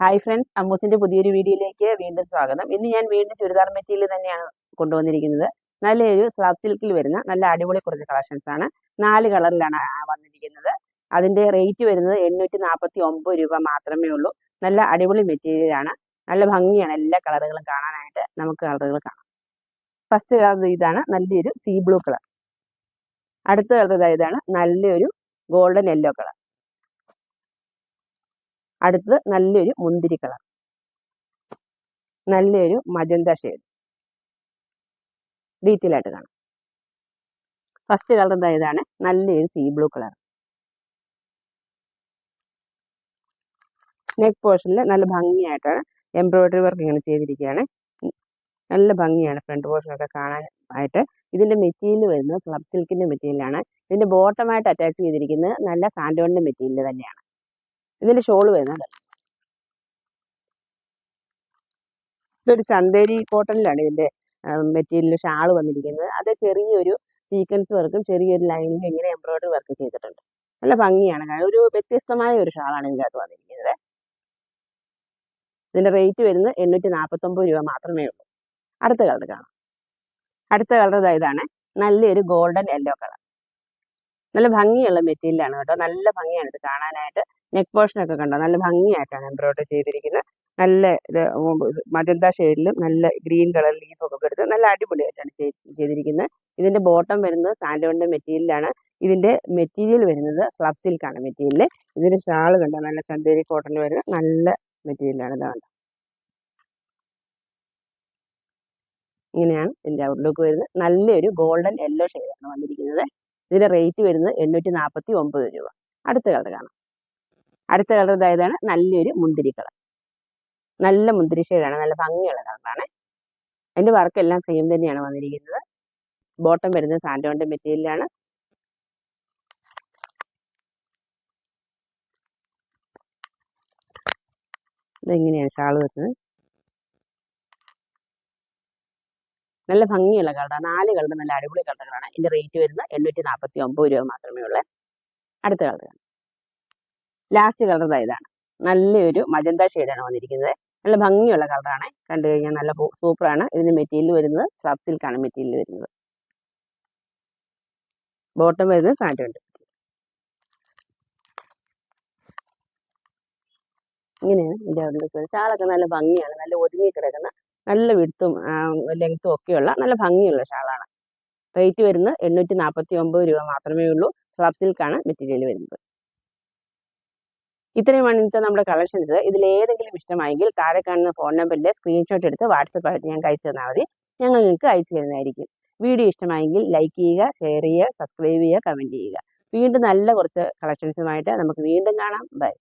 Hi friends അമ്മൂസിന്റെ പുതിയൊരു വീഡിയോയിലേക്ക് വീണ്ടും സ്വാഗതം. ഇന്ന് ഞാൻ വീണ്ടും ചുരിദാർ മെറ്റീരിയൽ തന്നെയാണ് കൊണ്ടുവന്നിരിക്കുന്നത്. നല്ലൊരു സ്ലാബ് സിൽക്കിൽ വരുന്ന നല്ല അടിപൊളി കുറച്ച് കളക്ഷൻസ് ആണ്. നാല് കളറിലാണ് വന്നിരിക്കുന്നത്. അതിന്റെ റേറ്റ് വരുന്നത് എണ്ണൂറ്റി നാൽപ്പത്തി ഒമ്പത് രൂപ മാത്രമേ ഉള്ളൂ. നല്ല അടിപൊളി മെറ്റീരിയലാണ് നല്ല ഭംഗിയാണ് എല്ലാ കളറുകളും കാണാനായിട്ട് നമുക്ക് കളറുകൾ കാണാം. ഫസ്റ്റ് കളർ ഇതാണ് നല്ലൊരു സീ ബ്ലൂ കളർ അടുത്ത കളർ ഇതാണ് നല്ലൊരു ഗോൾഡൻ യെല്ലോ കളർ അടുത്തത് നല്ലൊരു മുന്തിരി കളർ. നല്ലൊരു മജന്ത ഷെയ്ഡ് ഡീറ്റെയിൽ ആയിട്ട് കാണാം. ഫസ്റ്റ് കളർ എന്താ ഇതാണ്? നല്ലൊരു സീ ബ്ലൂ കളർ നെക്ക് പോർഷനിൽ നല്ല ഭംഗിയായിട്ടാണ് എംബ്രോയിഡറി വർക്ക് ഇങ്ങനെ ചെയ്തിരിക്കുകയാണ്. നല്ല ഭംഗിയാണ് ഫ്രണ്ട് പോർഷൻ ഒക്കെ കാണാൻ ആയിട്ട്. ഇതിന്റെ മെറ്റീരിയൽ വരുന്നത് സ്ലബ് സിൽക്കിന്റെ മെറ്റീരിയലാണ് ഇതിന്റെ ബോട്ടമായിട്ട് അറ്റാച്ച് ചെയ്തിരിക്കുന്നത് നല്ല സാൻഡോണിന്റെ മെറ്റീരിയൽ തന്നെയാണ്. ഇതിന്റെ ഷോൾ വരുന്നത് ഇതൊരു ചന്തേരി കോട്ടണിലാണ് ഇതിന്റെ മെറ്റീരിയൽ ഷാൾ വന്നിരിക്കുന്നത്. അത് ചെറിയൊരു സീക്വൻസ് വർക്കും ചെറിയൊരു ലൈനിലും ഇങ്ങനെ എംബ്രോയിഡറി വർക്ക് ചെയ്തിട്ടുണ്ട്. നല്ല ഭംഗിയാണ് ഒരു വ്യത്യസ്തമായ ഒരു ഷാളാണ് ഇതിനകത്ത് വന്നിരിക്കുന്നത്. ഇതിന്റെ റേറ്റ് വരുന്നത് എണ്ണൂറ്റി നാൽപ്പത്തൊമ്പത് രൂപ മാത്രമേ ഉള്ളൂ. അടുത്ത കളർ കാണാം. അടുത്ത കളർ ഇതാണ്. നല്ലൊരു ഗോൾഡൻ യെല്ലോ കളർ. നല്ല ഭംഗിയുള്ള മെറ്റീരിയലാണ് കേട്ടോ. നല്ല ഭംഗിയാണ് ഇത് കാണാനായിട്ട്. നെക്ക് പോർഷൻ ഒക്കെ കണ്ടോ? നല്ല ഭംഗിയായിട്ടാണ് എംബ്രോയിഡറി ചെയ്തിരിക്കുന്നത്. നല്ല ഇത് മജന്ത ഷെയ്ഡിലും നല്ല ഗ്രീൻ കളർ ലീഫ് ഒക്കെ എടുത്ത് നല്ല അടിപൊളിയായിട്ടാണ് ചെയ്തിരിക്കുന്നത്. ഇതിന്റെ ബോട്ടം വരുന്നത് സാൻഡോണിന്റെ മെറ്റീരിയലാണ്. ഇതിന്റെ മെറ്റീരിയൽ വരുന്നത് ഫ്ലബ് സിൽക്കാണ് മെറ്റീരിയൽ ഇതിന്റെ ഷാൾ കണ്ടോ? നല്ല ചന്തേരി കോട്ടൺ വരുന്ന നല്ല മെറ്റീരിയലാണ് ഇതാണ് ഇങ്ങനെയാണ് ഇതിന്റെ ഔട്ട്ലുക്ക് വരുന്നത്. നല്ലൊരു ഗോൾഡൻ യെല്ലോ ഷെയ്ഡാണ് വന്നിരിക്കുന്നത്. ഇതിന്റെ റേറ്റ് വരുന്നത് എണ്ണൂറ്റി നാൽപ്പത്തി ഒമ്പത് രൂപ. അടുത്ത കളർ കാണാം. അടുത്ത കളർ ഇതായതാണ് നല്ലൊരു മുന്തിരി കളർ. നല്ല മുന്തിരി ഷെയ്ഡാണ് നല്ല ഭംഗിയുള്ള കളറാണ്. അതിന്റെ വർക്ക് എല്ലാം സെയിം തന്നെയാണ് വന്നിരിക്കുന്നത്. ബോട്ടം വരുന്ന സാൻഡോണിന്റെ മെറ്റീരിയലാണ് ഇതെങ്ങനെയാണ് ഷാൾ വെക്കുന്നത്? നല്ല ഭംഗിയുള്ള കളറാണ് നാല് കളർ നല്ല അടിപൊളി കളറുകളാണ് ഇതിന്റെ റേറ്റ് വരുന്നത് എണ്ണൂറ്റി നാൽപ്പത്തി ഒമ്പത് രൂപ മാത്രമേ ഉള്ളൂ. അടുത്ത കളർ ലാസ്റ്റ് കളർ ഇതാണ്. നല്ലൊരു മജന്ത ഷെയ്ഡാണ് വന്നിരിക്കുന്നത്. നല്ല ഭംഗിയുള്ള കളറാണ് കണ്ടു കഴിഞ്ഞാൽ നല്ല സൂപ്പറാണ് ഇതിന് മെറ്റീരിയൽ വരുന്നത് സബ് സിൽക്കാണ് മെറ്റീരിയൽ വരുന്നത്. ബോട്ടം വരുന്നത് സാൻഡ് ഇങ്ങനെയാണ് ഇതിന്റെ അവിടെ ഷാളൊക്കെ നല്ല ഭംഗിയാണ്. നല്ല ഒതുങ്ങി കിടക്കുന്ന നല്ല വിടുത്തും ലെങ്ത്തും ഒക്കെയുള്ള നല്ല ഭംഗിയുള്ള ഷാളാണ് റേറ്റ് വരുന്നത് എണ്ണൂറ്റി നാൽപ്പത്തി ഒമ്പത് രൂപ മാത്രമേ ഉള്ളൂ. സബ് സിൽക്കാണ് മെറ്റീരിയൽ വരുന്നത്. ഇത്രയുമാണ് ഇന്നത്തെ നമ്മുടെ കളക്ഷൻസ് ഇതിൽ ഏതെങ്കിലും ഇഷ്ടമായെങ്കിൽ താഴെ കാണുന്ന ഫോൺ നമ്പറിൽ സ്ക്രീൻഷോട്ട് എടുത്ത് വാട്സപ്പ് ആയിട്ട് ഞങ്ങൾക്ക് അയച്ചു തന്നാൽ മതി. ഞങ്ങൾ നിങ്ങൾക്ക് അയച്ചു തരുന്നതായിരിക്കും. വീഡിയോ ഇഷ്ടമായെങ്കിൽ ലൈക്ക് ചെയ്യുക ഷെയർ ചെയ്യുക സബ്സ്ക്രൈബ് ചെയ്യുക കമന്റ് ചെയ്യുക. വീണ്ടും നല്ല കുറച്ച് കളക്ഷൻസുമായിട്ട് നമുക്ക് വീണ്ടും കാണാം. ബൈ